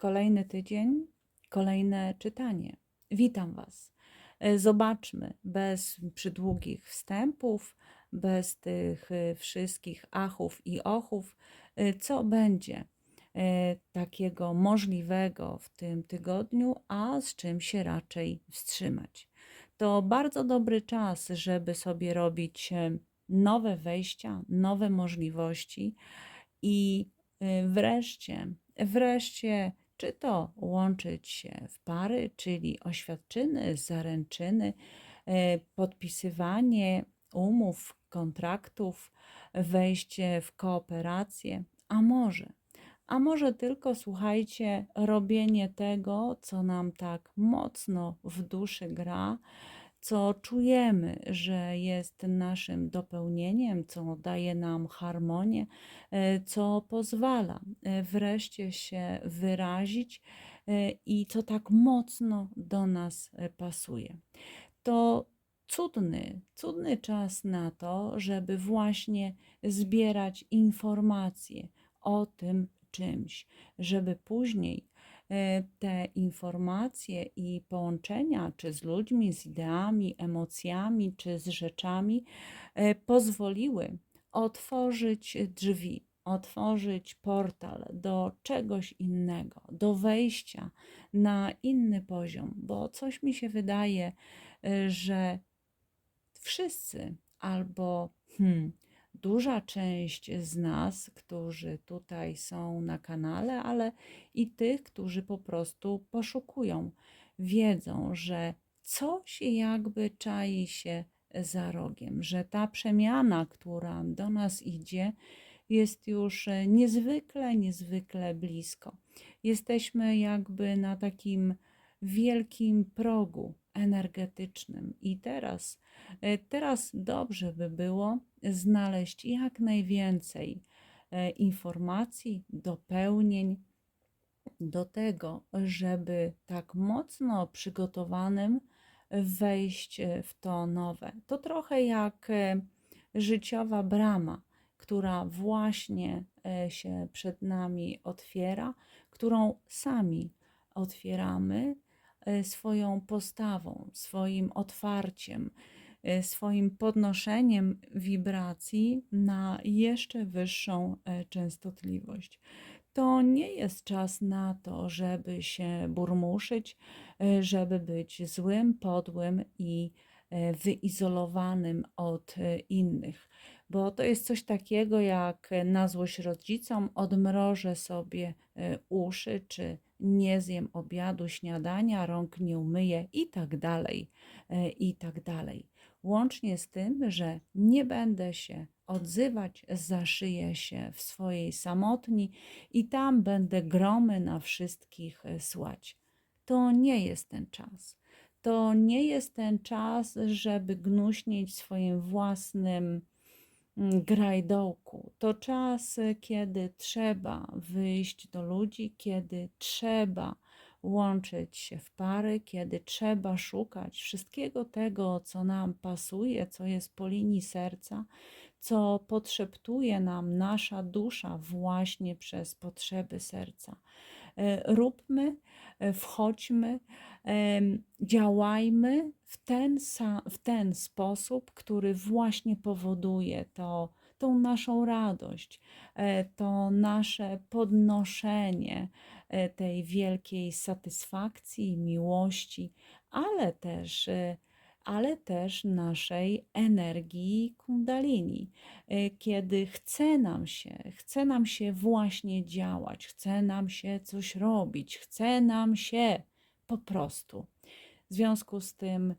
kolejny tydzień, kolejne czytanie. Witam Was. E, Zobaczmy bez przydługich wstępów, bez tych e, wszystkich achów i ochów, e, co będzie takiego możliwego w tym tygodniu, a z czym się raczej wstrzymać. To bardzo dobry czas, żeby sobie robić nowe wejścia, nowe możliwości i wreszcie, wreszcie, czy to łączyć się w pary, czyli oświadczyny, zaręczyny, e, podpisywanie umów, kontraktów, wejście w kooperację, a może, a może tylko słuchajcie, robienie tego, co nam tak mocno w duszy gra, co czujemy, że jest naszym dopełnieniem, co daje nam harmonię, e, co pozwala e, wreszcie się wyrazić e, i co tak mocno do nas pasuje. To cudny, cudny czas na to, żeby właśnie zbierać informacje o tym czymś, żeby później te informacje i połączenia, czy z ludźmi, z ideami, emocjami, czy z rzeczami, e, pozwoliły otworzyć drzwi, otworzyć portal do czegoś innego, do wejścia na inny poziom, bo coś mi się wydaje, e, że wszyscy albo hmm, duża część z nas, którzy tutaj są na kanale, ale i tych, którzy po prostu poszukują, wiedzą, że coś jakby czai się za rogiem, że ta przemiana, która do nas idzie, jest już e, niezwykle, niezwykle blisko. Jesteśmy jakby na takim wielkim progu energetycznym i teraz E, Teraz dobrze by było znaleźć jak najwięcej e, informacji, dopełnień do tego, żeby tak mocno przygotowanym wejść e, w to nowe. To trochę jak życiowa brama, która właśnie się przed nami otwiera, którą sami otwieramy swoją postawą, swoim otwarciem, e, swoim podnoszeniem wibracji na jeszcze wyższą e, częstotliwość. To nie jest czas na to, żeby się burmuszyć, e, żeby być złym, podłym i e, wyizolowanym od e, innych, bo to jest coś takiego jak e, na złość rodzicom odmrożę sobie e, uszy, czy nie zjem obiadu, śniadania, rąk nie umyję i tak dalej, e, i tak dalej. Łącznie z tym, że nie będę się odzywać, zaszyję się w swojej samotni i tam będę gromy na wszystkich e, słać. To nie jest ten czas. To nie jest ten czas, żeby gnuśnić swoim własnym grajdołku. To czas, kiedy trzeba wyjść do ludzi, kiedy trzeba łączyć się w pary, kiedy trzeba szukać wszystkiego tego, co nam pasuje, co jest po linii serca, co podszeptuje nam nasza dusza właśnie przez potrzeby serca. E, Róbmy, e, wchodźmy, em, działajmy w ten, w ten sposób, który właśnie powoduje to, tą naszą radość, e, to nasze podnoszenie e, tej wielkiej satysfakcji, miłości, ale też, e, ale też naszej energii kundalini, e, kiedy chce nam się, chce nam się właśnie działać, chce nam się coś robić, chce nam się po prostu. W związku z tym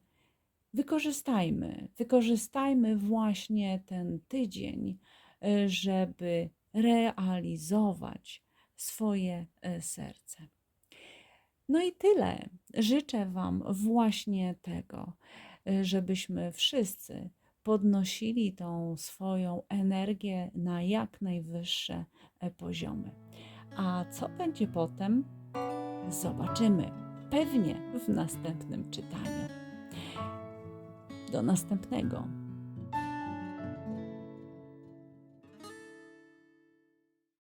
wykorzystajmy, wykorzystajmy właśnie ten tydzień, e, żeby realizować swoje e, serce. No i tyle. Życzę Wam właśnie tego, żebyśmy wszyscy podnosili tą swoją energię na jak najwyższe e, poziomy. A co będzie potem? Zobaczymy. Pewnie w następnym czytaniu. Do następnego.